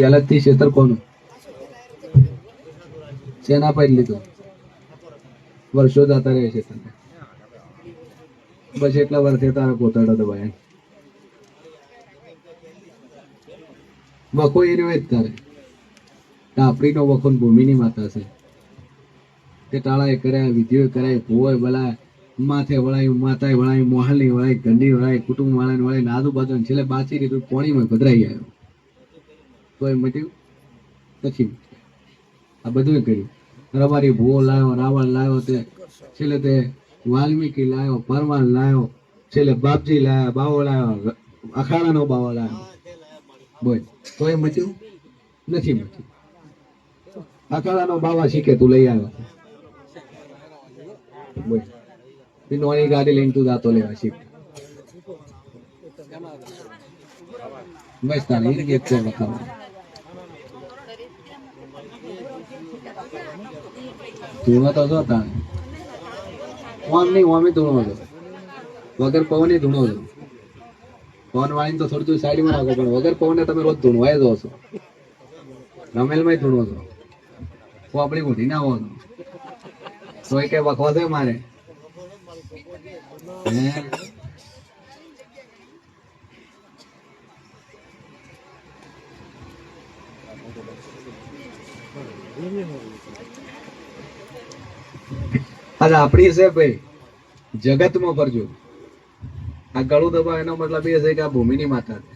એ અલગથી ક્ષેત્ર કોનું? શેના પર લીધું? વર્ષો જતા રહે છે તને બસ એટલા વર્ષે તારા પોતાડો દબાય વખો એ રહ્યો જ તારે. ટાપડીનો વખો ભૂમિ ભૂમિની માતા છે. તે ટાળાએ કર્યા વિધિઓ કરાય ભોય બલાય માથે વળાયું માતાએ વળાયું મોહલની વળાય ગંડી વળાય કુટુંબ વાળાને વળાય નાદુ બાજુ છેલ્લે બાચી રીતું પોણીમાં ગધરાઈ આવ્યો. તો મટ્યું નથી આ બધું કર્યું. રબારી ભૂવો લાવ્યો રાવણ લાવ્યો તે, છેલ્લે તે વાલ્મીકી લાવ્યો પરમાન લાવ્યો છેલ્લે બાપજી લાવ્યા બાવો લાવ્યો અખાડાનો બાવો લાવ્યો બોલ. તો એ મચ્યું નથી મચ્યું અખાડાનો બાવા શીખે તું લઈ આવ્યો. બોલ. નોની ગાડી લઈને તું જાતો લેવા શીખ. બસ તારે એક છે બતાવો ધૂણો તો જો તાણે? ઓમ નહીં, ઓમે ધૂણો છો. વગર પવને ધૂણો છો. પવન વાળીને તો થોડું સાઈડમાં રાખો, પણ વગર પવને તમે રોજ ધૂણવાય જો છો. રમેલમાં ધૂણો છો. આપણી મોટી ના હોવાનો તો એ કઈ વખવા છે મારે? હે? આજે આપણી છે ભાઈ, જગતમાં ફરજો. આ ગળું દબાવ એનો મતલબ એ છે કે આ ભૂમિની માતા છે.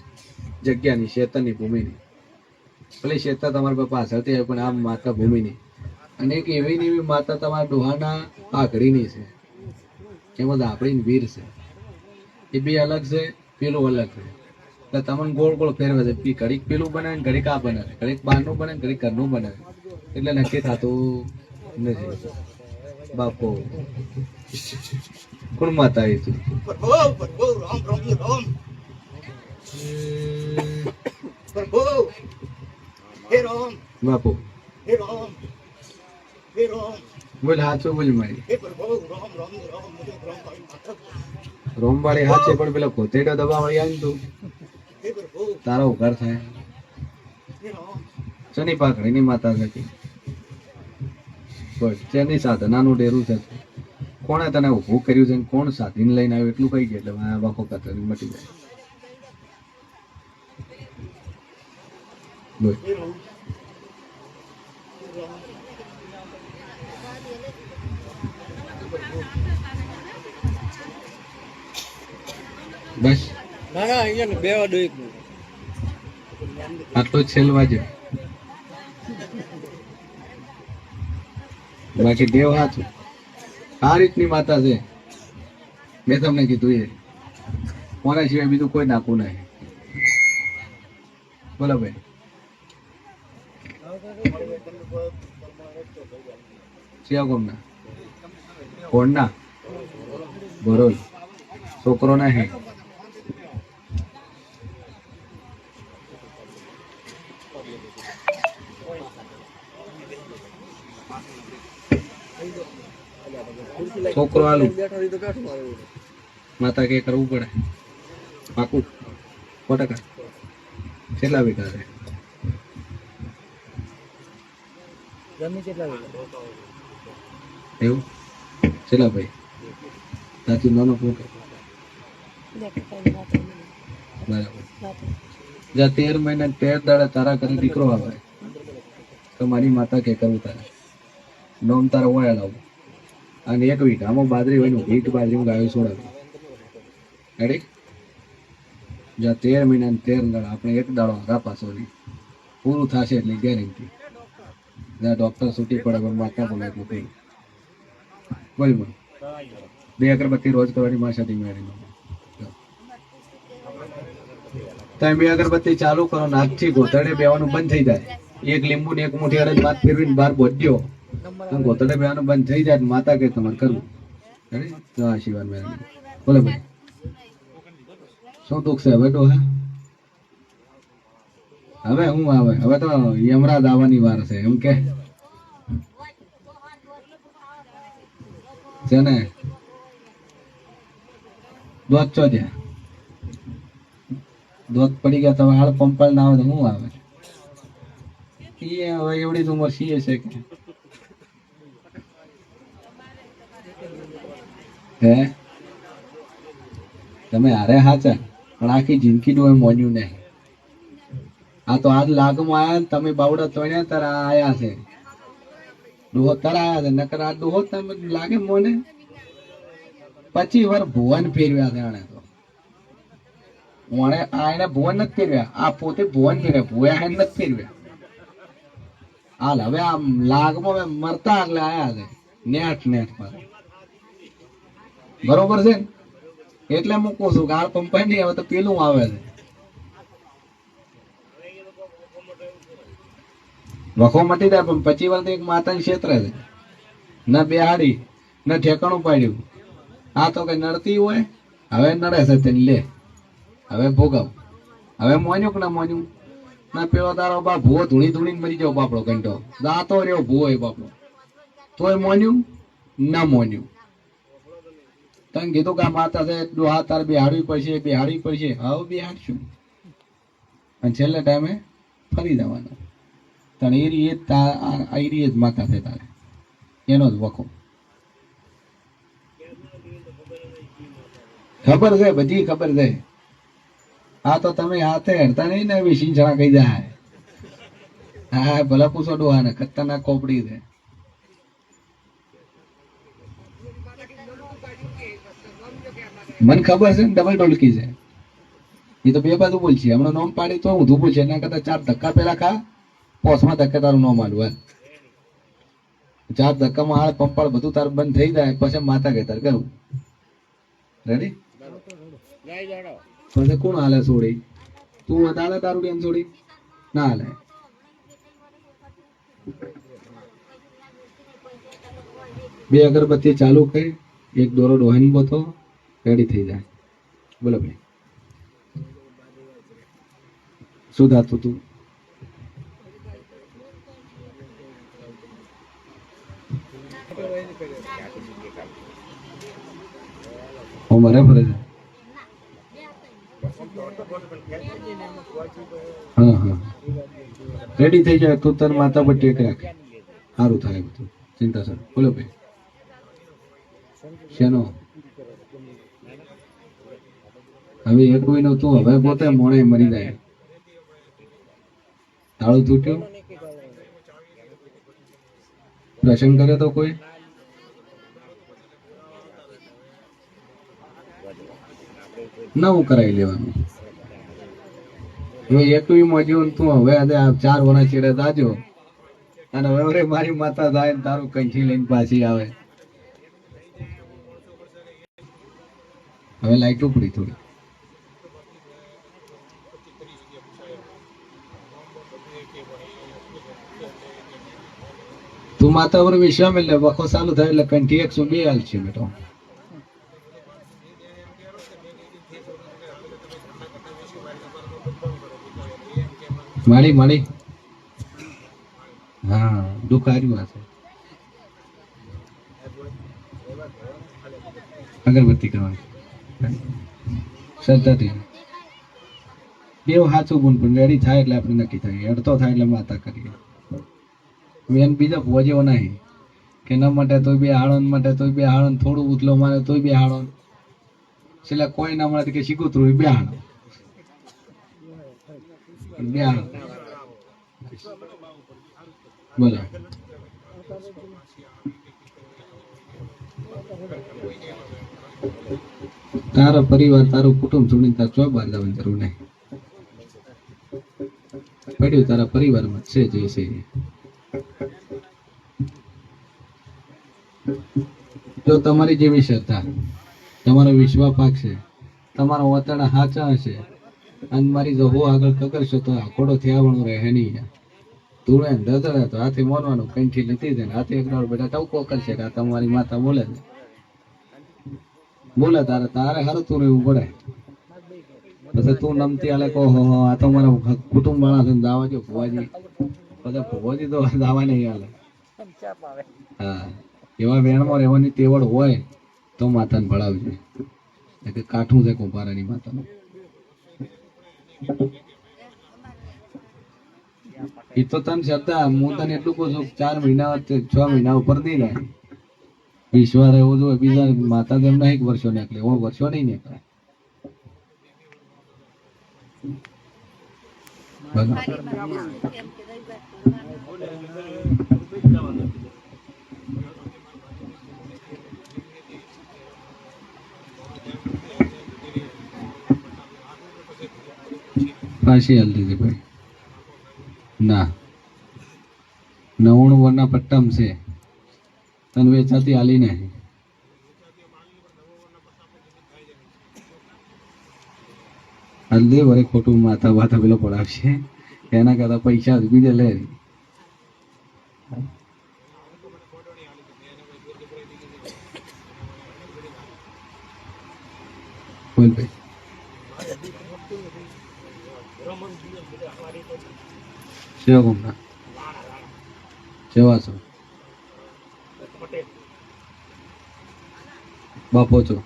જગ્યાની, શેતરની ભૂમિની. ભલે શેતર તમારા પર પાછળથી આવે, પણ આ માતા ભૂમિની. અને એક એવી એવી માતા તમારા ડોહાના પાઘડીની છે. એમાં આપણી વીર છે. એ બે અલગ છે, પેલું અલગ છે. એટલે તમને ગોળ ગોળ ફેરવે છે. ઘડીક પેલું બને ને ઘડીક આ બનાવે ઘડીક બહારનું બને ઘડીક ઘરનું બનાવે એટલે નક્કી થતું નથી. બાપો. કોણ માતા આવી તું પ્રભુ પ્રભુ રામ રામ રામ. પ્રભુ હે રામ બાપુ. હે રામ હે રામ. બોલ હાચું બોલ મારી. હે પ્રભુ રામ રોમવાળી હાચે પણ પેલો કોતેડો દબાવડી આવી તું. તારો ઉઘાર થાય. શનિ પાકડી શની માતા હતી? બસ તેની સાધનાનું ડેરું છે. કોણે તને ઊભું કર્યું છે ને કોણ સાધીને લઈને આવ્યું? એટલું કહી ગયા એટલે આ કતરી મટી જાય. બસ. ના ના અહીંયા બે વાડો એક આટલો છેલ્વા છે બાકી દેવ હાથ. આ રીતની માતા છે. મેં તમને કીધું એ. કોના સિવાય બીજું કોઈ નાખવું નહીં. બોલો ભાઈ. સિયા કોમના કોણના? બરોલ છોકરો નહીં. છોકરો આલુ. માતા કે કરવું પડે. પાકું. સો કેટલા વીઘા છે? એવું? કેટલા ભાઈ? તાથી નાનો ફોટો બરાબર. જા તેર મહિના તેર દાડા તારા ઘરે દીકરો આવે. તો મારી માતા કે કરવું તારે? નોમ તારા ઓયા લાવું. અને એક વીઘામાં બાજરી હોય ને વીટ બાજરી ગાયો છોડાવી રેડી જ્યાં તેર મહિના તેર દાડા આપણે એક દાડો આગા પાછો નહીં. પૂરું થશે એટલે ગેરંટી જ્યાં ડૉક્ટર છૂટી પડે પણ માતા બોલે એટલું કહ્યું બોલ બોલ બે અગરબત્તી રોજ કરવાની માસાથી મેળવી તમે બે અગરબત્તી ચાલુ કરો નાકથી ગોધડે બેવાનું બંધ થઈ જાય. એક લીંબુ ને એક મુઠી અડદ ભાત ફેરવીને બહાર બોધ્યો ગોતડે બેવાનું બંધ થઈ જાય માતા કે તમારે કરવું. તો આશીર્વાદ મેળવી બોલે ભાઈ શું દુઃખ છે? હવે ડોહા હવે હું આવે? હવે તો યમરાજ આવવાની વાર છે એમ કે. છે ને દોત ચો ત્યાં દોત પડી ગયા તો હાલ પંપાલ ના આવે તો શું આવે? એ હવે એવડી જ ઉંમર સીએ છે કે. હે તમે હારે હાચા, પણ આખી જિંદગી નું મોન્યું નહીં. આ તો આજ લાગમાં આયા ને તમે બાવડા તોડ્યા તાર આયા છે. ડોહો તાર આયા છે, નકર આ ડોહો તમે લાગે મોને. પચી વાર ભુવન ફેરવ્યા છે આણે તો. ઓણે આ એને ભુવન નથી ફેરવ્યા, આ પોતે ભુવન ફેરવ્યા ભુયા એને નથી ફેરવ્યા. હાલ હવે આ લાગમાં મરતા એટલે આયા છે નેટ નેટ પર. બરોબર છે? એટલે મૂકું છું ગાળ પંપાઈ નહીં હવે તો પેલું આવે છે. વખો મટી જાય પણ પચી વાર એક માતાની ક્ષેત્ર છે. ના બેહાડી ના ઠેકાણું પાડ્યું. આ તો કઈ નડતી હોય, હવે નડે છે તેને લે. હવે ભોગવ. હવે મોન્યું કે ના મોન્યું? ના પેલો તારો બા ભૂવો ધૂણી ધૂણી મરી જાવ બાપડો ઘંટો. દાતો રહ્યો ભૂવો એ બાપડો. તોય મોન્યું? ના મોન્યું. તને કીધું કે માતા છે હાથ તારે બેહાડવી પડશે બિહાડવી પડશે. હવે બિહાડશું. અને છેલ્લે ટાઈમે ફરી જવાનું. તને એ રીએ આ રીએ જ માતા છે તારે. એનો જ વખો. ખબર છે, બધી ખબર છે. આ તો તમે હાથે હેડતા નહીં ને એવી સિંચણા કહી જાય. હા, ભલે પૂછો ડોહાને, ખતરનાક કોપડી છે. મને ખબર છે ને ડબલ ડોલકી છે. એ તો બે બાજુ બોલશે. હમણાં નોમ પાડી તો ઊંધું બોલશે એના કરતા ચાર ધક્કા પેલા ખા. પોસમાં ધક્કા તારું નોમ આલું, હાલ. ચાર ધક્કામાં હાડ પંપાળ બધું તારું બંધ થઈ જાય, પછી માતા કહેતા કરું. રેડી પછી કોણ હાલે છોડી તું હાલે તારું બેન છોડી ના હાલે. બે અગરબત્તી ચાલુ કરી, એક દોરો ડોહાની બોથો. રેડી થઈ જાય. બોલો ભાઈ. શું થાતું તું? હું મારે ફરે છે? હા હા. રેડી થઈ જાય તું તન માતા પર ટેક રાખ. સારું થાય બધું. ચિંતા સર બોલો ભાઈ. શેનો? હવે એક કોઈ તું હવે પોતે મોણે મરી જાય. તાળું તૂટ્યું? પ્રસંગ કર્યો તો કોઈ? નવું કરાવી લેવાનું. હવે એકવી મોજ્યું તું હવે આજે આ ચાર વણા છેડે દાજો અને હવે હવે મારી માતા થાય તારું કંઠી લઈને પાછી આવે. હવે લાઈટ ઉપડી થોડી. માતા પર વિશ્વામ એટલે વખો ચાલુ થાય એટલે કંઠી એકસો બે હાલ છે બેટો. માળી માળી. હા દુખાર્યું હશે અગરબત્તી કરવાની. શ્રદ્ધાથી દેવ સાચું ગુણ પણ રેડી થાય એટલે આપણે નક્કી થાય. અડતો થાય એટલે માતા કરીએ. મેન બીજા ભોજેવો નહીં. કે ન માટે તોય બે આણંદ માટે તોય બે હાળન થોડું ઉથલો મારે તોય બે આણંદ છેલ્લા કોઈ ના મળે કે શીખુતરું બે હાળન બે હાળન બોલો. તારો પરિવાર, તારું કુટુંબ છોડીને તાર ચોક બહાર જરૂર નહીં. પડ્યું તારા પરિવારમાં છે જે છે જો તમારી જેવી શ્રદ્ધા. તમારો વિશ્વાસ પાકશે તમારો વતન હાચા હશે. અને મારી જો હું આગળ કકરશો તો આખોડો થયાવણો રહે નહીં. તું એમ તો હાથે મોરવાનું કંઠી નથી દે હાથે એક બેટા ટવકો કરશે કે તમારી માતા બોલે છે. બોલે તારે તારે તું રહેવું પડે. પછી તું નમતી આલે કહો હો, આ તો મારા કુટુંબ વાળા છે દાવા જો ભુવાજી. પછી ભુવાજી તો દાવા નહીં આલે. હા. એવા વેણમાં રહેવાની તેવડ હોય તો માતાને ભળાવજે. એટલે કાઠું છે કુંભારાની માતાનું એ તો તને શ્રદ્ધા, હું તને એટલું કહું છું, ચાર મહિના છ મહિના ઉપર નહીં રહે. ઈશ્વર એવું જોઈએ, બીજા માતા તેમના એક વર્ષો નીકળે, એવો વર્ષો નહીં નીકળે. બરાબર. પાછી હાલ દીધી ભાઈ. ના. નવ્વાણું વરના પટ્ટમ છે. તને વેચાતી હાલી નહીં હલ્દી વરે ખોટું માથા માથા પેલો પડાવશે. એના કરતા પૈસા બીજે લે. બોલ ભાઈ. ગુમના સેવા છો. બાપો છો.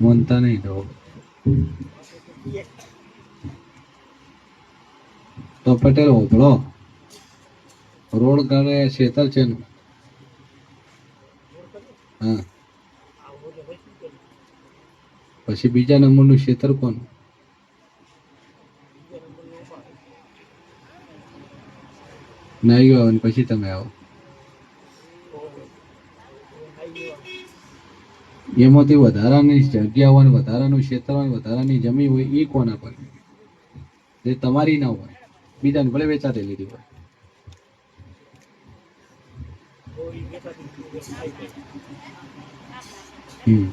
મનતા નહીં તો તો પટેલ હોપળો રોડ કરે શેતર છે ને. હા. પછી બીજા નંબરનું શેતર કોણ નાઈ ગયો અને પછી તમે આવો એમાંથી વધારાની જગ્યાઓ હોય ને વધારાનું ક્ષેત્ર હોય ને વધારાની જમીન હોય એ કોના પર જે તમારી ના હોય બીજાને ભલે વેચાતી લીધી હોય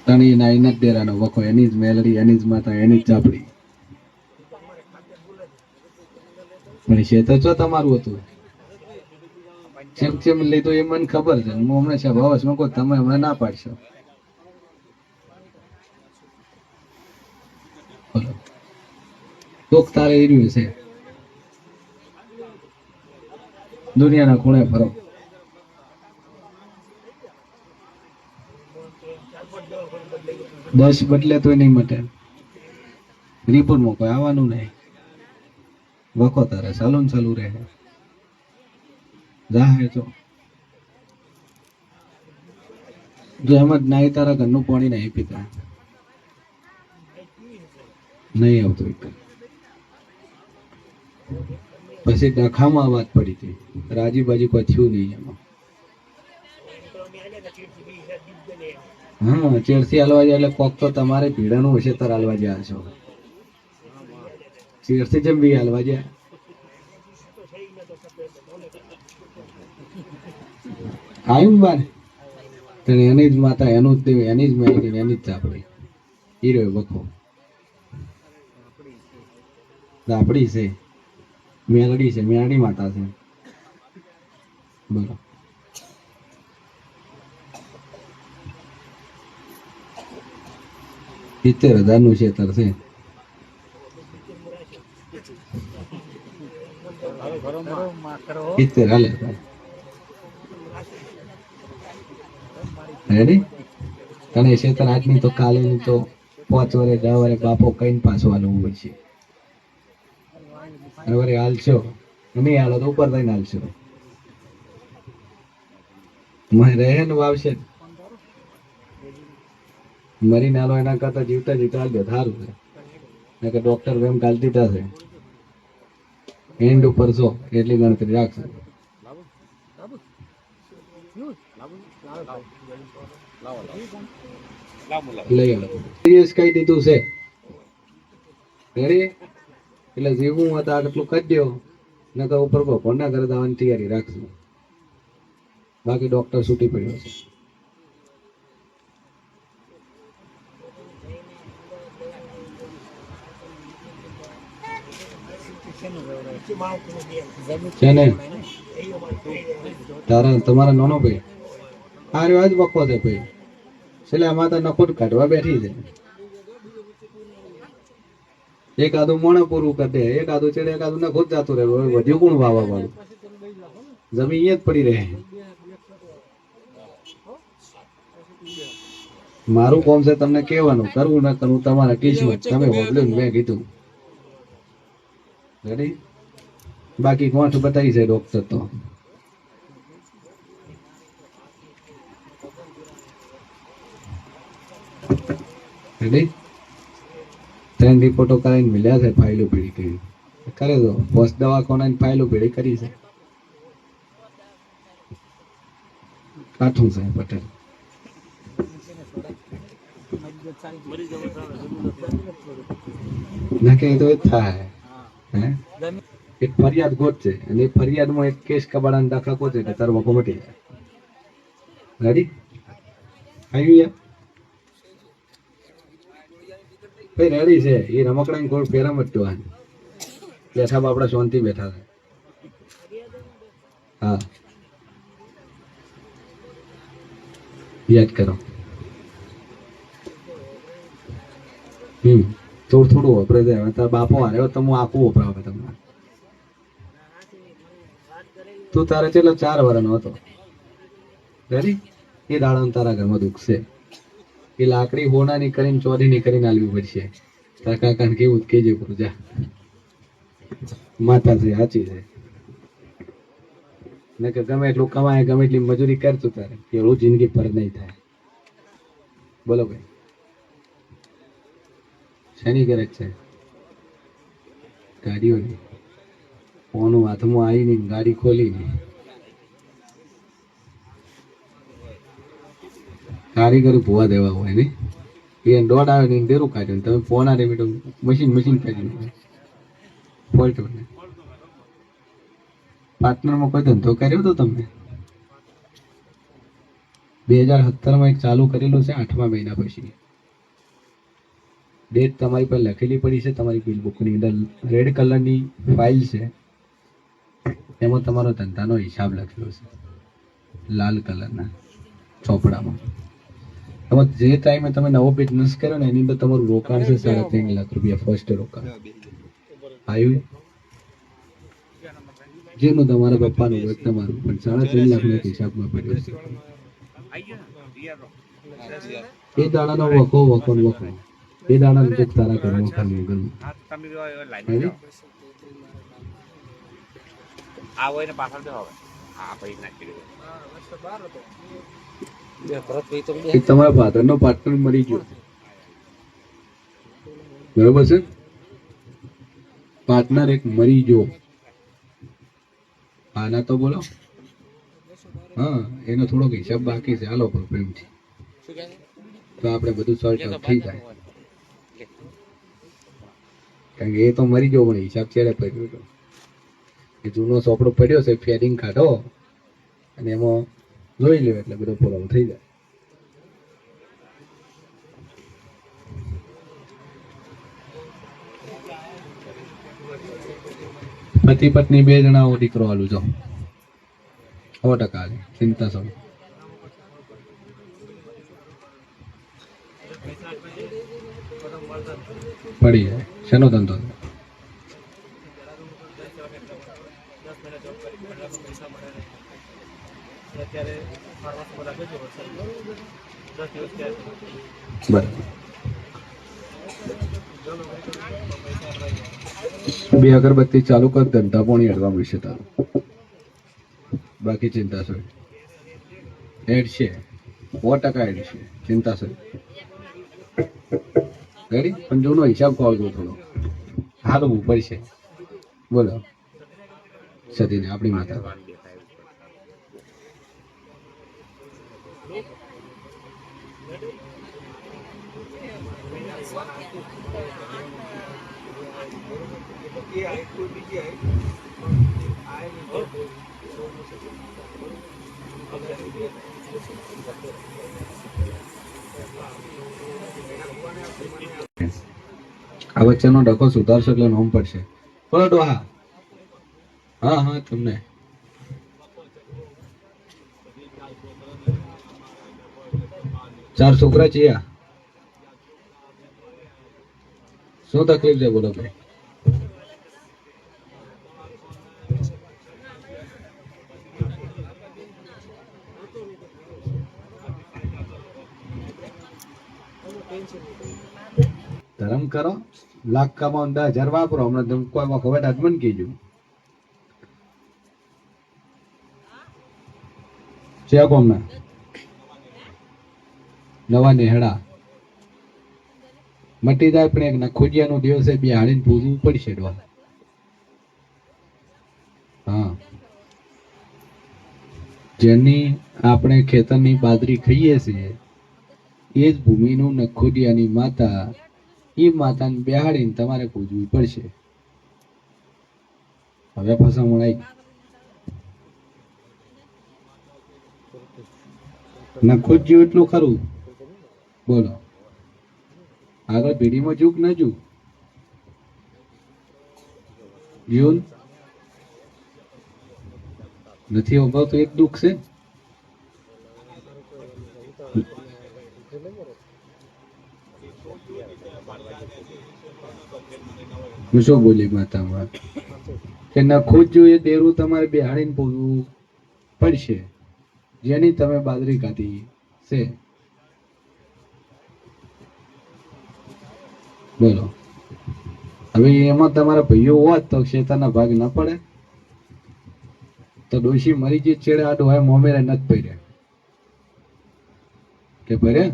તણી નાઈ નથી દેરાનો વખો એની જ મેલડી એની જ માતા એની જ ચાપડી પણ ક્ષેત્ર જો તમારું હતું જેમ જેમ લીધું એ મને ખબર છે. હું હમણાં છે ભાવસમાં કહું તમે હમણાં ના પાડશો. દુઃખ તારે એ રહ્યું છે. દુનિયાના ખૂણે ફરો. દસ બદલે તો નહીં મટે. રિપોર્ટમાં કોઈ આવવાનું નહીં. વખો તારે, ચાલુ ને ચાલુ રહે. જાહે તો જો એમ જ નાઈ તારા ઘરનું પાણી નહીં પીતા. નહીં આવતું એક. પછી ડખામાં વાત પડી હતી. રાજી બાજી કોઈ થયું નહીં એમાં. હા ચેરસી હાલવા જાય એટલે કોક તો તમારે ભીડાનું હશે તાર હાલવા જ્યાં છો. ચેરસી જેમ બી હાલવા જાય. આવ્યું બાર? તને એની જ માતા, એનું જ દેવ, એની જ મેળવી એની જ ચાપડી. હીરો વખો આપડી છે. મેલડી છે, મેલડી માતા છે. બોલો. સિત્તેર હજારનું છેતર છે. સિત્તેર હાલે. રેડી તને ચેતન આજની તો કાલે તો પાંચ વરે દસ વરે બાપો કઈ પાછો હાલવું છે. અને વળી હાલશો? નહીં હાલો તો ઉપર થઈને હાલશો. મને રહે ને વાવશે હાલો એના કરતા જીવતા જીવતા હાલજો સારું છે. કે ડોક્ટર વેમ ગાલ દીધા છે. એન્ડ ઉપર છો એટલી ગણતરી રાખશે કહી દીધું છે? રેડી એટલે જીવું હતા કરી દો તો ઉપર ભગવાનના ઘરે દાવાની તૈયારી રાખજો. બાકી ડોક્ટર છૂટી પડ્યો છે. તારા, તમારા નાનો ભાઈ? આજ બકો છે ભાઈ. છેલ્લે આમાં તો કાઢવા બેઠી છે. એક આદુ મોણે પૂરું કરી દે એક આદુ ચડે એક આદું નખોટ જતું રહે વધ્યું કોણ વાવા વાળું જમીન અહીંયા જ પડી રહે. મારું કોમ છે તમને કહેવાનું, કરવું ના કરવું, તમારા કિસ્મત. તમે હોબલ્યું મેં કીધું. રેડી બાકી કોઠ બતાવી છે ડોક્ટર તો. રેડી ત્રણ રિપોર્ટો કરાવીને મળ્યા છે ફાઇલો ભેળી કરી કરે તો પોસ્ટ દવાખાના ફાઇલો ભેળી કરી છે. કાઠું છે પટેલ. ના કે એ તો એ થાય. હે? એક ફરિયાદ છે અને એ ફરિયાદમાં એક કેસ કબાડાનો દાખલા ગોતે એટલે તારો વખો મટી જાય. રેડી આવ્યું યાર ભાઈ રેડી છે. એ રમકડાની ગોળ ફેરા મટતો બેઠા બાપડા શાંતિ બેઠા છે. હા. યાદ કરો. હમ. થોડું થોડું વપરે છે. હવે તારા બાપો હારે, તો હું આખું વપરાવે તમને તું તારે ચેલો ચાર વર્ષનો હતો. રેડી એ દાડા તારા ઘરમાં દુખશે. એ લાકડી હોનાની કરીને, ચોરીની કરીને આલવી પડશે. તારા કાકાને કેવું કેજે પૂજા માતા છે સાચી છે. ને કે ગમે એટલું કમાય, ગમે એટલી મજૂરી કર તારે. એવું જિંદગી પર નહીં થાય. બોલો ભાઈ. શેની ગરજ છે? ગાડીઓની. ફોન હાથમાં આવી નહીં ગાડી ખોલી કારીગર ભૂવા દેવા હોય ને? એ દોડ આવે ને ડેરું કાઢ્યું તમે ફોન આ બેટો મશીન મશીન કાઢ્યું ફોલ્ટ બને પાર્ટનરમાં કોઈ ધંધો કર્યો હતો તમે બે હજાર સત્તરમાં એક ચાલુ કરેલું છે આઠમા મહિના પછી. ડેટ તમારી પર લખેલી પડી છે, તમારી બિલ બુકની અંદર. રેડ કલરની ફાઇલ છે. એમાં તમારો ધંધાનો હિસાબ લખેલો છે. લાલ કલરના ચોપડામાં. એમાં જે ટાઈમે તમે નવો બિઝનેસ કર્યો ને એની અંદર તમારું રોકાણ છે સાડા ત્રણ લાખ રૂપિયા ફર્સ્ટ રોકાણ. આવ્યું જેનું તમારા પપ્પાનું હોય તમારું પણ સાડા ત્રણ લાખના હિસાબમાં પડ્યો એ દાડાનો વખો વખો વખો. એ દાડાનો દુઃખ તારા ઘરમાં ખાલી ઘરમાં તમે? આ હોય ને પાછળ હવે. હા પછી નાખી દો એ તમારા ફાધરનો પાર્ટનર મરી ગયો. બરોબર છે? પાર્ટનર એક મરી ગયો. આના તો બોલો. હા એનો થોડોક હિસાબ બાકી છે. હાલો પણ પ્રેમથી. તો આપણે બધું સોલ્વ થઈ જાય. કારણ કે એ તો મરી ગયો પણ હિસાબ છેડે પડ્યો એ જૂનો સોપડો પડ્યો છે ફેરિંગ કાઢો અને એમાં જોઈ લ્યો એટલે બધો પુરાવો થઈ જાય પતિ પત્ની બે જણા હું દીકરો આલું જો સો ટકા ચિંતા સૌ પડી જાય શેનો ધંધો બે અગરબત્તી ચાલુ કર, ધંધા પોણી અડવા મળશે તારું. બાકી ચિંતા છે. એડ છે. સો ટકા એડ છે. ચિંતા છે. રેડી પણ જોનો હિસાબ ખોલજો થોડો. હાલો, ઉપર છે. બોલો. સતીને, આપણી માતા. આ વચ્ચેનો ડખો સુધારશો એટલે નોમ પડશે. બોલો ડોહા. હા હા, તમને. ચાર છોકરા છીએ શું તકલીફ છે, બોલો ભાઈ? કરો. લાખ કમાવ દસ હજાર વાપરો હમણાં તમે કોઈ વખત હવે મને કીજો છે કોમના નવા નેહડા. મટી જાય પણ એક નખોડિયાનો દિવસે બે હાડીને પૂરવું પડશે ડોલ હા. જેની આપણે ખેતરની બાજરી ખાઈએ છીએ, એ જ ભૂમિનું નખોડિયાની માતા એ માતાને બેહાડીને તમારે પૂજવી પડશે. હવે ફસામણ આવી નખોજ્યું એટલું ખરું. બોલો. આગળ પેઢીમાં જુક ન જુક જીવન? નથી ઉભાવતું એક દુઃખ છે? હું શું બોલી માતામાં? કે નખું જ જોઈએ, દેરું તમારે બિહાડીને પૂરવું પડશે. જેની તમે બાજરી કાઢી છે. બોલો. હવે એમાં તમારા ભાઈઓ હોત તો શેતાના ભાગ ના પડે. તો ડોશી મરી જે છેડે આડો હોય મોમેરે નથી પડ્યા કે ભર્યા?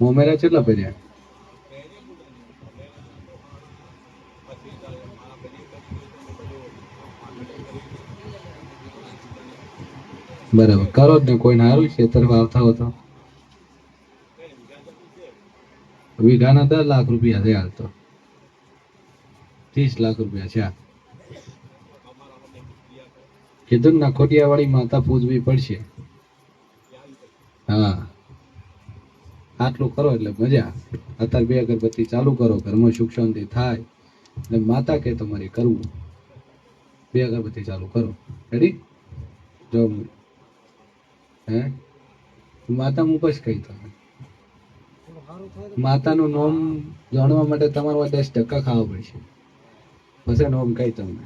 મોમેરા કેટલા ભર્યા બરાબર. કરો જ ને કોઈ સારું છે, તરફ આવતા હો વીઘાના દસ લાખ રૂપિયા છે હાલ તો. ત્રીસ લાખ રૂપિયા છે કીધું ના ખોટિયાવાળી માતા પૂજવી પડશે. હા. આટલું કરો એટલે મજા અત્યારે બે અગરબત્તી ચાલુ કરો, ઘરમાં સુખ શાંતિ થાય એટલે માતા કે તમારે કરવું. બે અગરબત્તી ચાલુ કરો. રેડી જો હે માતા હું પછી કહી તમે માતાનું નોમ જાણવા માટે તમારે દસ ટકા ખાવા પડશે. પછી નોમ કહી તમને.